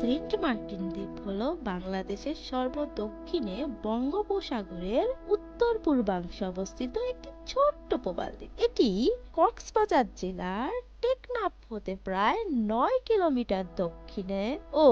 Saint Martin দ্বীপ হলো বাংলাদেশের সর্বদক্ষিণে বঙ্গোপসাগরের উত্তর পূর্বাংশে অবস্থিত একটি ছোট্ট প্রবাল দ্বীপ এটি কক্সবাজার জেলার টেকনাফ হতে প্রায় নয় কিলোমিটার দক্ষিণে ও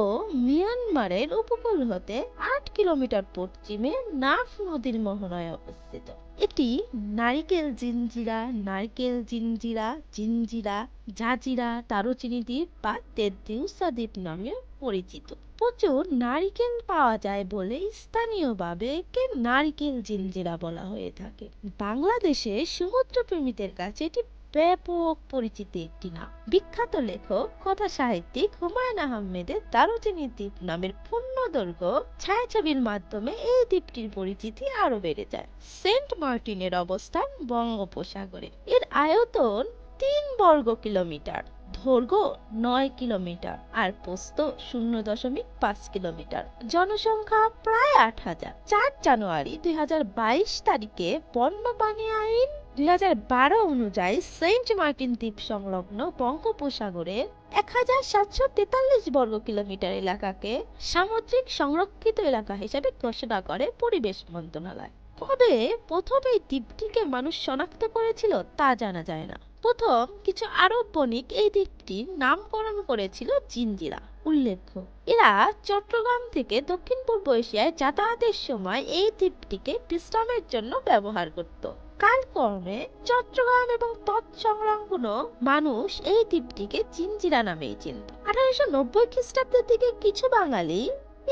মিয়ানমারের উপকূল হতে আট কিলোমিটার পশ্চিমে নাফ নদীর মোহনায় অবস্থিত। এটি নারিকেল জিঞ্জিরা, নারকেল জিঞ্জিরা জিঞ্জিরা, জাজিরা দারুচিনি দ্বীপ বা তেদ্দিউসা দ্বীপ নামে পরিচিত। প্রচুর নারিকেল পাওয়া যায় বলে স্থানীয়ভাবে একে নারিকেল জিঞ্জিরা বলা হয়ে থাকে। বাংলাদেশে সমুদ্রপ্রেমীদের কাছে এটি ব্যাপক পরিচিতি একটি নাম বিখ্যাত লেখক কথা সাহিত্যিক হুমায়ুন আহমেদের দারুচিনি দ্বীপ নামের পূর্ণ দৈর্ঘ্য ছায়াছবির মাধ্যমে এই দ্বীপটির পরিচিতি আরও বেড়ে যায়। সেন্ট মার্টিনের অবস্থান বঙ্গোপসাগরে। এর আয়তন তিন বর্গ কিলোমিটার, দৈর্ঘ্য নয় কিলোমিটার আর প্রস্থ শূন্য দশমিক পাঁচ কিলোমিটার। জনসংখ্যা প্রায় আট হাজার। চার জানুয়ারি দুই হাজার বাইশ তারিখে বন্যপ্রাণী আইন দুই হাজার বারো অনুযায়ী সেন্ট মার্টিন দ্বীপ সংলগ্ন বঙ্গোপসাগরের এক হাজার সাতশো তেতাল্লিশ বর্গ কিলোমিটার এলাকাকে সামুদ্রিক সংরক্ষিত এলাকা হিসেবে ঘোষণা করে পরিবেশ মন্ত্রণালয়। কবে প্রথম এই দ্বীপটিকে মানুষ শনাক্ত করেছিল তা জানা যায় না। প্রথম কিছু আরব বণিক এই দ্বীপটির নামকরণ করেছিল জিঞ্জিরা উল্লেখ্য, এরা চট্টগ্রাম থেকে দক্ষিণ পূর্ব এশিয়ায় যাতায়াতের সময় এই দ্বীপটিকে বিশ্রামের জন্য ব্যবহার করত। কালক্রমে চট্টগ্রাম এবং তৎসংলগ্ন মানুষ এই দ্বীপটিকে জিঞ্জিরা নামেই চিনত। আঠারোশো নব্বই খ্রিস্টাব্দের দিকে কিছু বাঙালি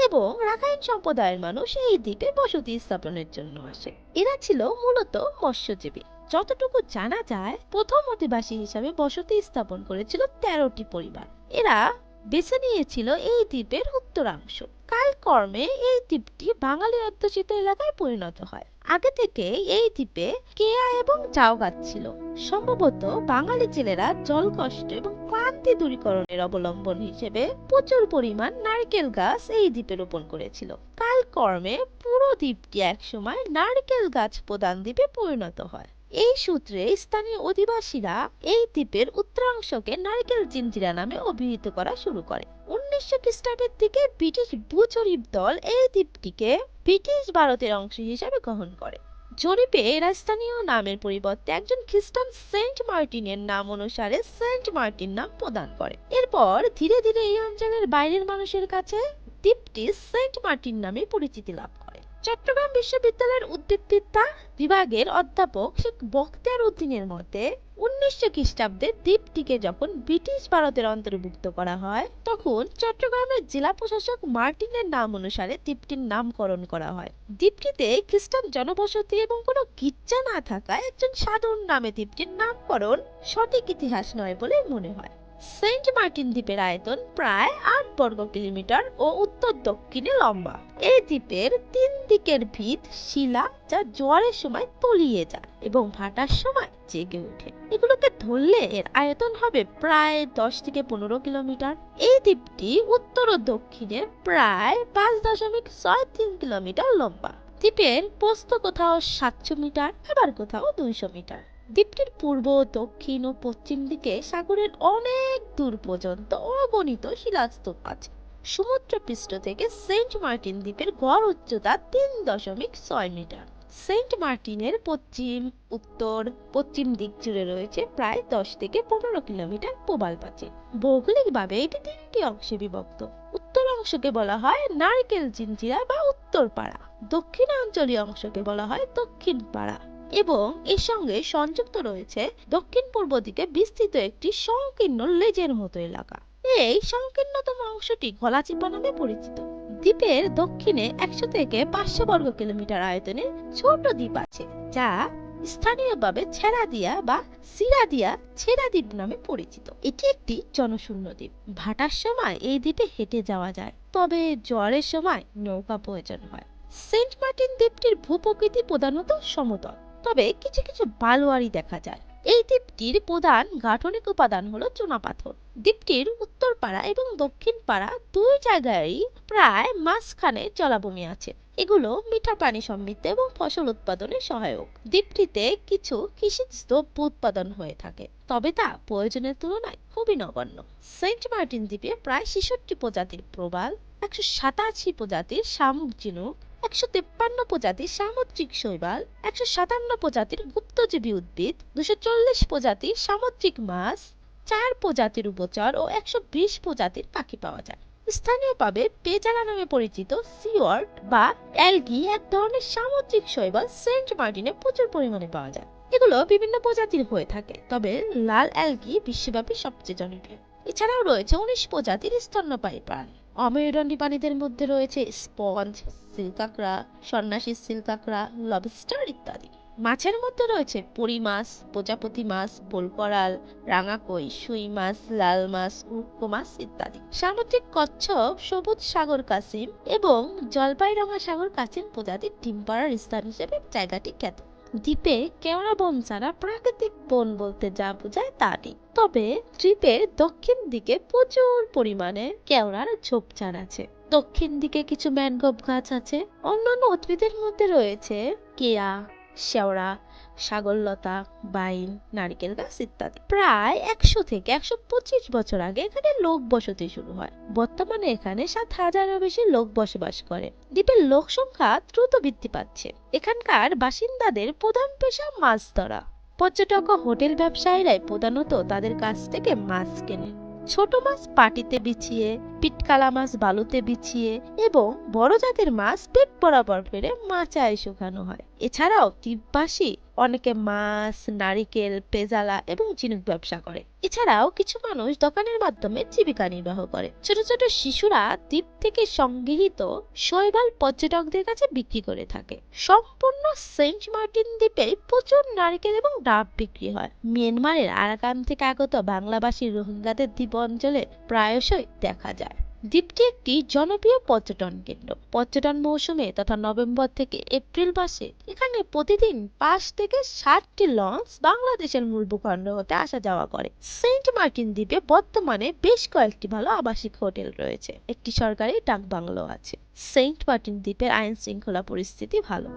এবং রাখাইন সম্প্রদায়ের মানুষ এই দ্বীপে বসতি স্থাপনের জন্য আসে। এরা ছিল মূলত মৎস্যজীবী। যতটুকু জানা যায়, প্রথম অধিবাসী হিসাবে বসতি স্থাপন করেছিল তেরোটি পরিবার। এরা বেছে নিয়েছিল এই দ্বীপের উত্তরাংশ। কালকর্মে এই দ্বীপটি বাঙালি অধ্যুষিত এলাকায় পরিণত হয়। আগে থেকে এই দ্বীপে কেয়া এবং চাও গাছ ছিল। সম্ভবত বাঙালি জেলেরা জলকষ্ট এবং ক্লান্তি দূরীকরণের অবলম্বন হিসেবে প্রচুর পরিমাণ নারকেল গাছ এই দ্বীপে রোপণ করেছিল। কালকর্মে পুরো দ্বীপটি একসময় নারকেল গাছ প্রধান দ্বীপে পরিণত হয়। এই সূত্রে স্থানীয় অধিবাসীরা এই দ্বীপের উত্তরাংশকে নারকেল জিঞ্জিরা নামে অভিহিত করা শুরু করে। উনিশশো খ্রিস্টাব্দের দিকে ব্রিটিশ ভূজরিপ দল এই দ্বীপটিকে ব্রিটিশ ভারতের অংশ হিসেবে গ্রহণ করে। জরিপে এরা স্থানীয় নামের পরিবর্তে একজন খ্রিস্টান সেন্ট মার্টিনের নাম অনুসারে সেন্ট মার্টিন নাম প্রদান করে। এরপর ধীরে ধীরে এই অঞ্চলের বাইরের মানুষের কাছে দ্বীপটি সেন্ট মার্টিন নামে পরিচিতি লাভ করে। চট্টগ্রাম বিশ্ববিদ্যালয়ের উদ্ভিদবিদ্যা বিভাগের অধ্যাপক শেখ বখতিয়ার উদ্দিনের মতে, উনিশশো খ্রিস্টাব্দে দ্বীপটিকে যখন ব্রিটিশ ভারতের অন্তর্ভুক্ত করা হয়, তখন চট্টগ্রামের জেলা প্রশাসক মার্টিনের নাম অনুসারে দ্বীপটির নামকরণ করা হয়। দ্বীপটিতে খ্রিস্টান জনবসতি এবং কোনো গির্জা না থাকায় একজন সাধারণ নামে দ্বীপটির নামকরণ সঠিক ইতিহাস নয় বলে মনে হয়। সেন্ট মার্টিন দ্বীপের আয়তন প্রায় আট বর্গ কিলোমিটার ও উত্তর দক্ষিণে লম্বা। এই দ্বীপের তিন দিকের ভিত শিলা যা জোয়ারের সময় তলিয়ে যায় এবং ভাটার সময় জেগে ওঠে। এগুলোকে ধরলে এর আয়তন হবে প্রায় দশ থেকে পনেরো কিলোমিটার। এই দ্বীপটি উত্তর ও দক্ষিণে প্রায় পাঁচ দশমিক ছয় তিন কিলোমিটার লম্বা। দ্বীপের প্রস্থ কোথাও সাতশো মিটার আবার কোথাও দুইশো মিটার। দ্বীপটির পূর্ব, দক্ষিণ ও পশ্চিম দিকে সাগরের অনেক দূর পর্যন্ত অগণিত শিলাস্তূপ আছে। সমুদ্রপৃষ্ঠ থেকে সেন্ট মার্টিন দ্বীপের গড় উচ্চতা তিন দশমিক ছয় মিটার। সেন্ট মার্টিনের পশ্চিম, উত্তর, পশ্চিম দিক জুড়ে রয়েছে প্রায় দশ থেকে পনেরো কিলোমিটার প্রবাল প্রাচীর। ভৌগোলিকভাবে এটি তিনটি অংশে বিভক্ত। উত্তর অংশকে বলা হয় নারকেল জিঞ্জিরা বা উত্তরপাড়া। দক্ষিণাঞ্চলীয় অংশকে বলা হয় দক্ষিণ পাড়া এবং এর সঙ্গে সংযুক্ত রয়েছে দক্ষিণ পূর্ব দিকে বিস্তৃত একটি সংকীর্ণ লেজের মতো এলাকা। এই সংকীর্ণতম অংশটি গলাচিপা নামে পরিচিত। দ্বীপের দক্ষিণে একশো থেকে পাঁচশো বর্গ কিলোমিটার আয়তনের ছোট দ্বীপ আছে, যা স্থানীয়ভাবে ছেড়াদিয়া বা সিরাদিয়া ছেড়া দ্বীপ নামে পরিচিত। এটি একটি জনশূন্য দ্বীপ। ভাটার সময় এই দ্বীপে হেঁটে যাওয়া যায়, তবে জ্বরের সময় নৌকা প্রয়োজন হয়। সেন্ট মার্টিন দ্বীপটির ভূপ্রকৃতি প্রধানত সমতল। তবে কিছু কিছু বালুয়ারি দেখা যায়। এই দ্বীপটির প্রধান গাঠনিক উপাদান হলো চুনাপাথর দ্বীপটির উত্তর পাড়া এবং দক্ষিণ পাড়া দুই জায়গায় প্রায় মাঝখানে জলাভূমি আছে। এগুলো মিঠা পানি সমৃদ্ধ এবং ফসল উৎপাদনে সহায়ক। দ্বীপটিতে কিছু কৃষিজ দ্রব্য উৎপাদন হয়ে থাকে, তবে তা প্রয়োজনের তুলনায় খুবই নগণ্য। সেন্ট মার্টিন দ্বীপে প্রায় ছেষট্টি প্রজাতির প্রবাল, একশো সাতাশি প্রজাতির শামুক ঝিনুক একশো তেপ্পান্ন প্রজাতির সামুদ্রিক শৈবাল, একশো সাতান্ন প্রজাতির গুপ্তজীবী উদ্ভিদ, দুশো চল্লিশ প্রজাতির সামুদ্রিক মাছ, চার প্রজাতির উভচর ও একশো বিশ প্রজাতির পাখি পাওয়া যায়। স্থানীয়ভাবে পেজারা নামে পরিচিত সিওয়ার্ড বা অ্যালগি এক ধরনের সামুদ্রিক শৈবাল সেন্ট মার্টিনে প্রচুর পরিমাণে পাওয়া যায়। এগুলো বিভিন্ন প্রজাতির হয়ে থাকে, তবে লাল অ্যালগি বিশ্বব্যাপী সবচেয়ে জনপ্রিয়। এছাড়াও রয়েছে উনিশ প্রজাতির স্তন্যপায়ী প্রাণী। অমেরুদণ্ডী প্রাণীদের মধ্যে রয়েছে স্পঞ্জ সিল্কাকড়া সন্ন্যাসী সিল্কাকড়া লবস্টার ইত্যাদি। মাছের মধ্যে রয়েছে পুঁটি মাছ, প্রজাপতি মাছ, বোলকরাল, রাঙাকই, সুই মাছ, লাল মাছ উটকো মাছ ইত্যাদি। সামুদ্রিক কচ্ছপ, সবুজ সাগর কাসিম এবং জলপাইরঙা সাগর কাসিম প্রজাতির ডিম পাড়ার স্থান হিসেবে জায়গাটি খ্যাত। দ্বীপে কেওড়া বন ছাড়া প্রাকৃতিক বন বলতে যা বোঝায় তা নেই। তবে দ্বীপের দক্ষিণ দিকে প্রচুর পরিমাণে কেওড়ার ঝোপঝাড় আছে। দক্ষিণ দিকে কিছু ম্যানগ্রোভ গাছ আছে। অন্যান্য উদ্ভিদের মধ্যে রয়েছে কেয়া, শেওড়া সাগরলতা, বাইন, নারকেল গাছ ইত্যাদি। প্রায় একশো থেকে একশো পঁচিশ বছর আগে এখানে লোক বসতি শুরু হয়। বর্তমানে এখানে সাত হাজারেরও বেশি লোক বসবাস করে। দ্বীপের লোক সংখ্যা দ্রুত বৃদ্ধি পাচ্ছে। এখানকার বাসিন্দাদের প্রধান পেশা মাছ ধরা। পর্যটক ও হোটেল ব্যবসায়ীরাই প্রধানত তাদের কাছ থেকে মাছ কেনে। ছোট মাছ পাটিতে বিছিয়ে পিটকালা মাছ বালুতে বিছিয়ে এবং বড় জাতের মাছ পেট বরাবর ফেলে মাচায় শুকানো হয়। এছাড়াও দ্বীপবাসী অনেকে মাছ, নারিকেল, পেজালা এবং ঝিনুক ব্যবসা করে। এছাড়াও কিছু মানুষ দোকানের মাধ্যমে জীবিকা নির্বাহ করে। ছোট ছোট শিশুরা দ্বীপ থেকে সংগৃহীত শৈবাল পর্যটকদের কাছে বিক্রি করে থাকে। সম্পূর্ণ সেন্ট মার্টিন দ্বীপে প্রচুর নারকেল এবং ডাব বিক্রি হয়। মিয়ানমারের আরাকান থেকে আগত বাংলাভাষী রোহিঙ্গাদের দ্বীপ অঞ্চলে প্রায়শই দেখা যায়। দ্বীপটি একটি জনপ্রিয় পর্যটন কেন্দ্র। পর্যটন মৌসুমে তথা নভেম্বর থেকে এপ্রিল মাসে এখানে প্রতিদিন পাঁচ থেকে ষাটটি লঞ্চ বাংলাদেশের মূল ভূখণ্ড হতে আসা যাওয়া করে। সেন্ট মার্টিন দ্বীপে বর্তমানে বেশ কয়েকটি ভালো আবাসিক হোটেল রয়েছে। একটি সরকারি ডাক বাংলো আছে। সেন্ট মার্টিন দ্বীপের আইন শৃঙ্খলা পরিস্থিতি ভালো।